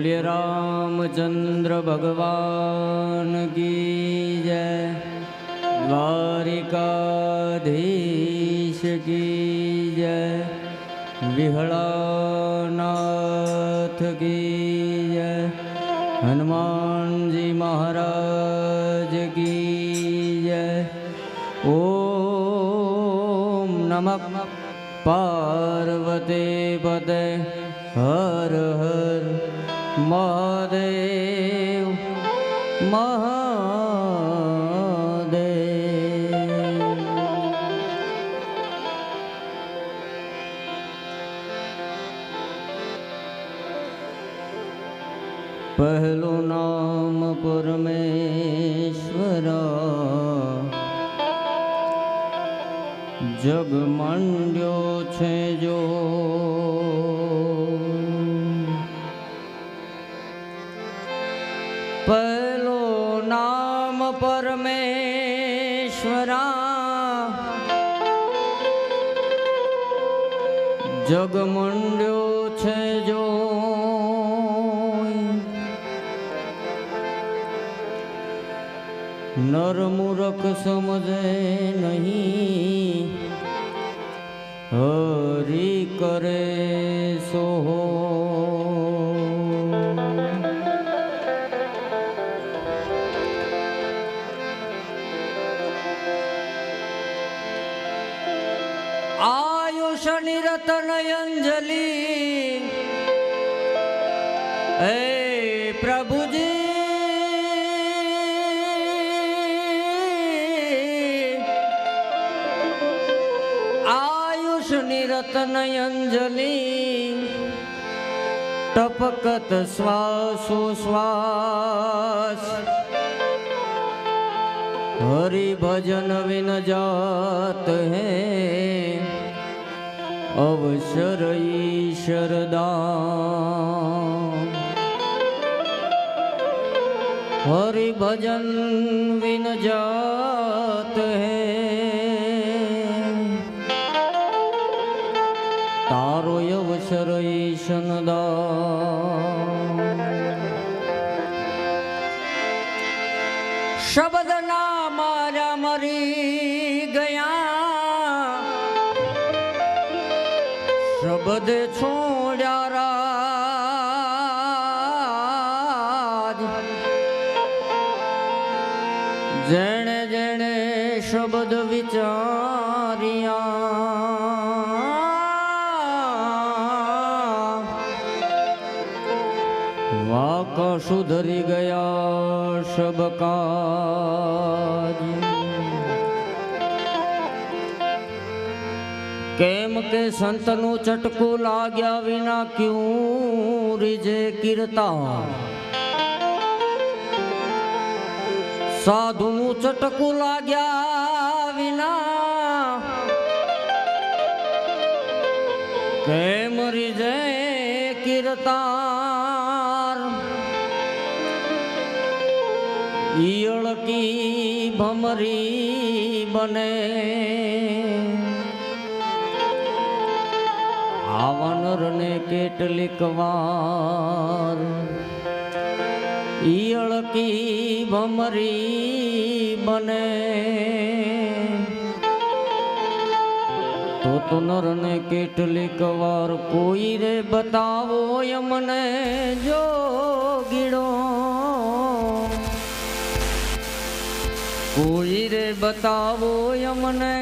બોલીએ રામચંદ્ર ભગવાન કી જય, દ્વારિકાધીશ કી જય, વિહળાનાથ કી જય, હનુમાનજી મહારાજ કી જય. ઓમ નમઃ. પાર્વતી પતે હર હર Mother. મંડ્યો છે જો. નર મૂરખ સમજે નહીં. હરી કરે સો અંજલિ હે પ્રભુજી આયુષ નિરતનયંજલિ ટપકત શ્વાસો શ્વાસ હરિભજન વિન જાત હૈ અવસર ઈશ્વર હરિભજન હરિ ભજન વિન જાત હૈ શબ્દ છોડ્યા સંતનું ચટકું લાગ્યા વિના ક્યું રીજે કીર્તા સાધુનું ચટકું લાગ્યા વિના કેમ રીજે કીર્તાર ઈયળકી ભમરી બને આવનરને કેટલીક વાર ઈયળકી ભમરી બને. તો તો નરને કેટલીક વાર કોઈ રે બતાવો યમને જો ગીડો કોઈ રે બતાવો યમને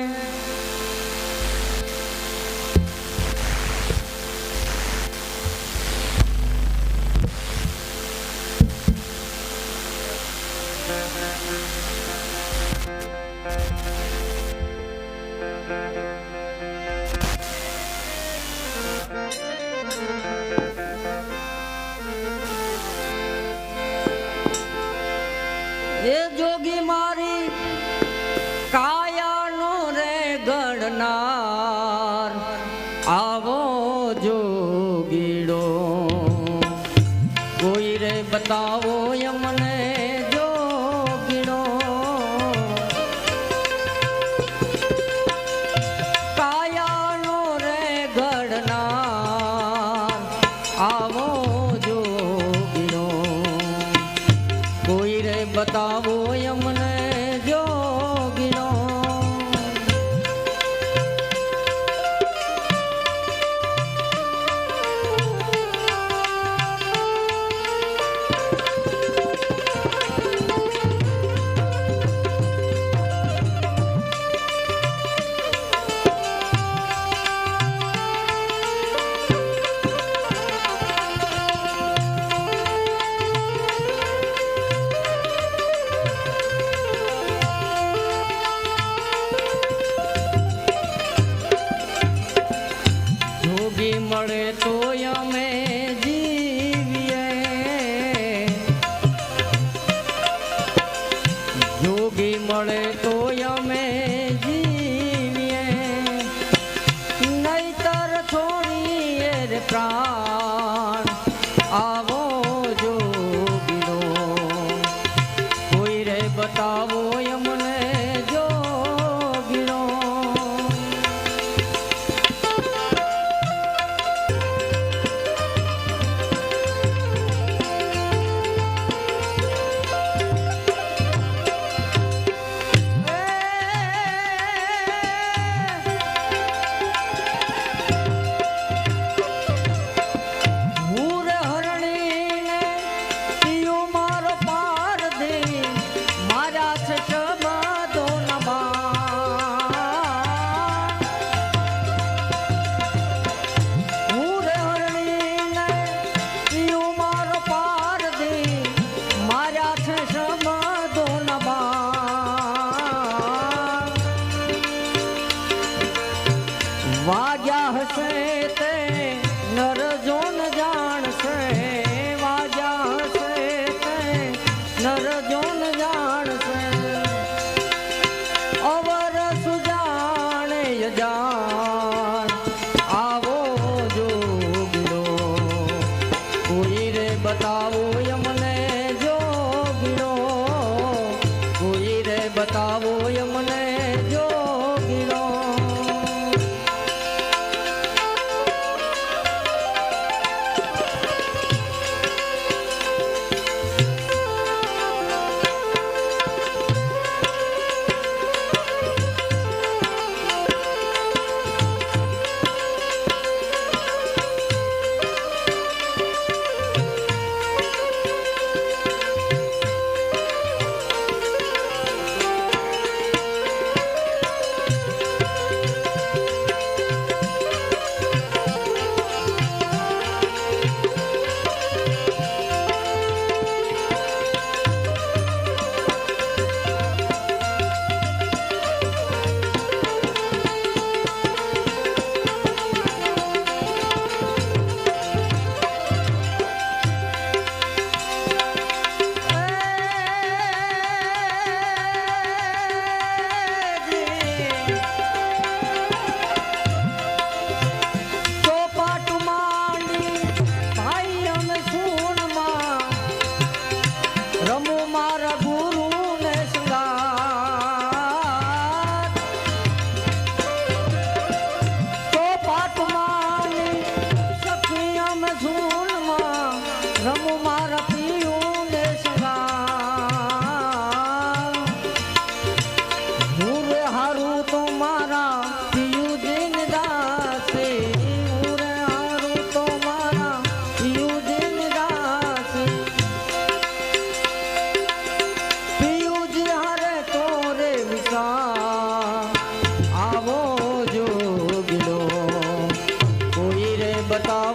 बता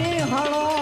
你好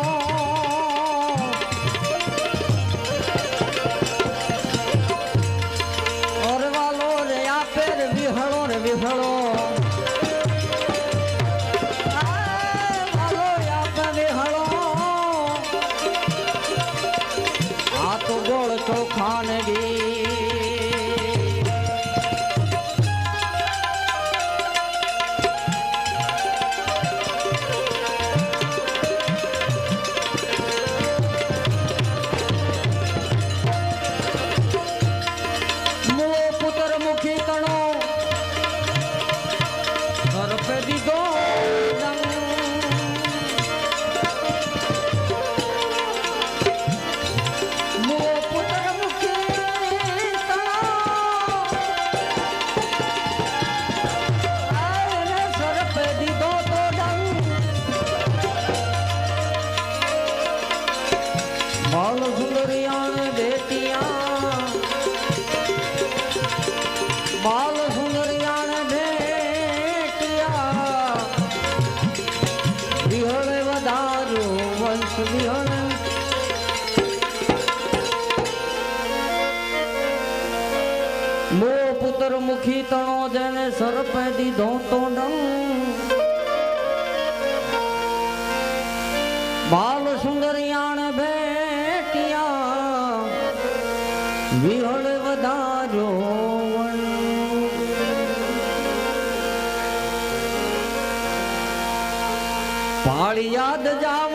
যাও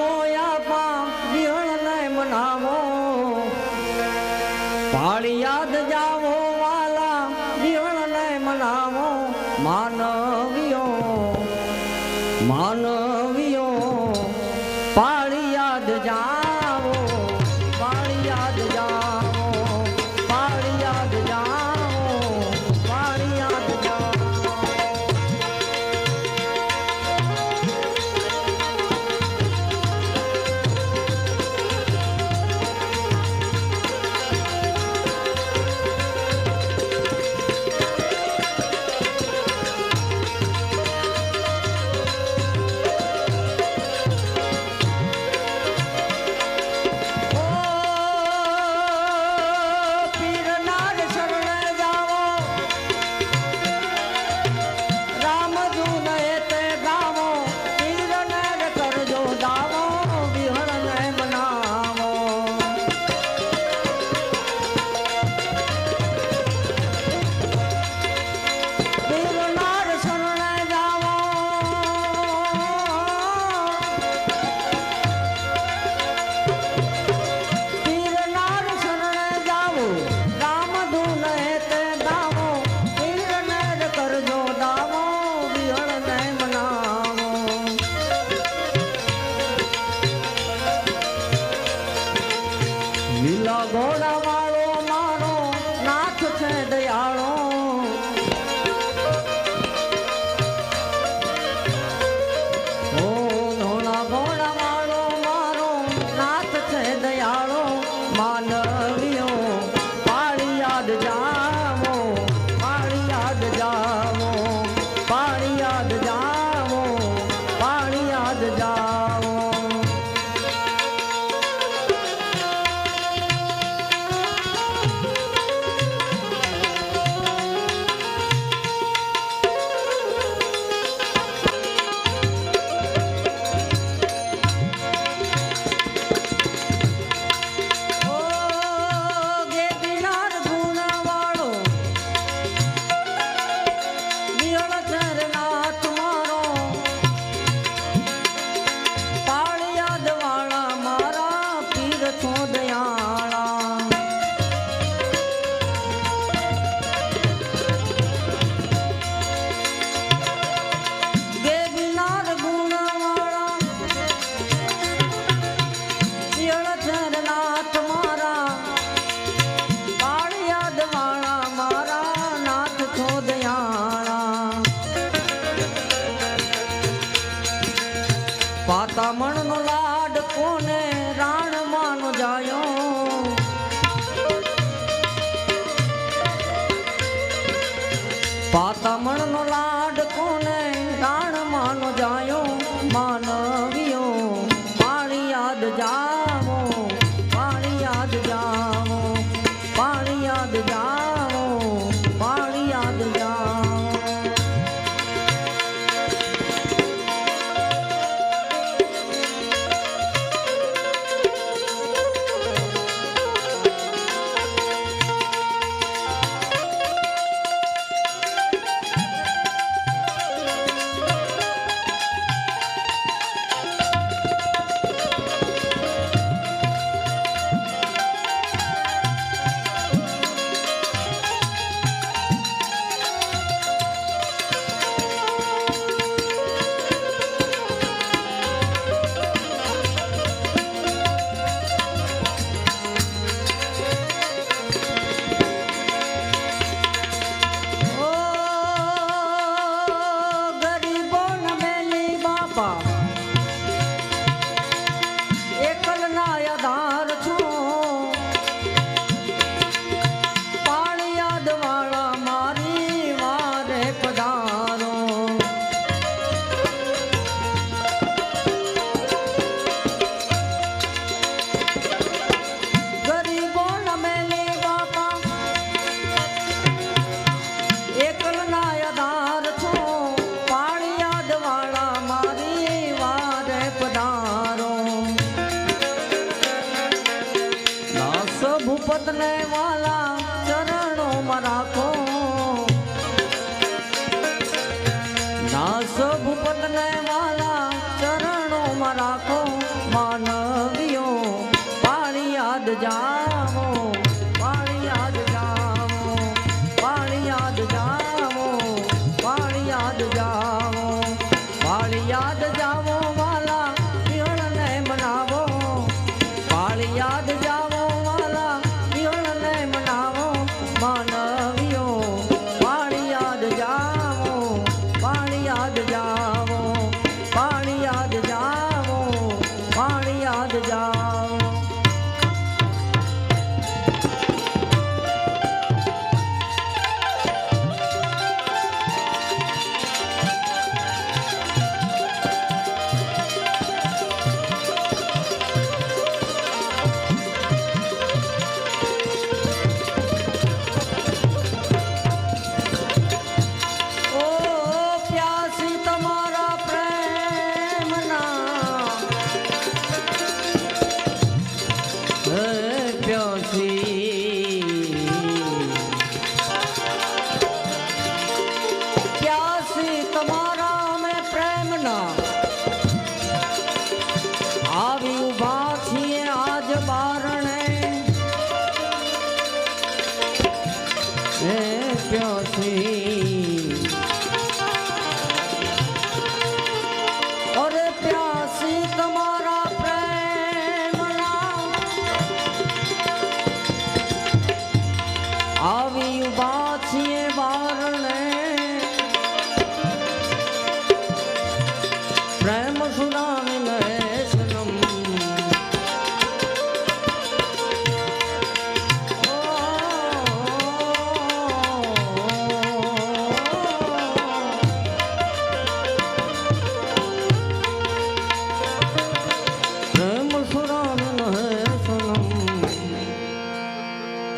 ભૂપત વાલા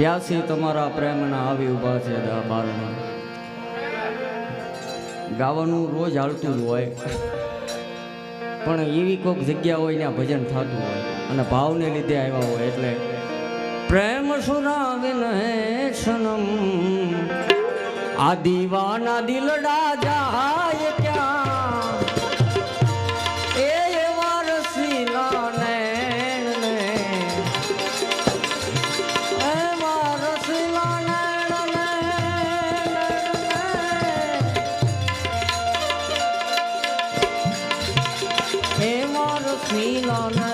પ્યાસી તમારા પ્રેમના આવી ઊભા છે દા ગાવાનું રોજ હાલતું જ હોય. પણ એવી કોઈક જગ્યા હોય ત્યાં ભજન થતું હોય. અને ભાવને લીધે આવ્યા હોય એટલે પ્રેમ સુરાવિન હે સનમ આ દીવાના દિલડા જાય એવા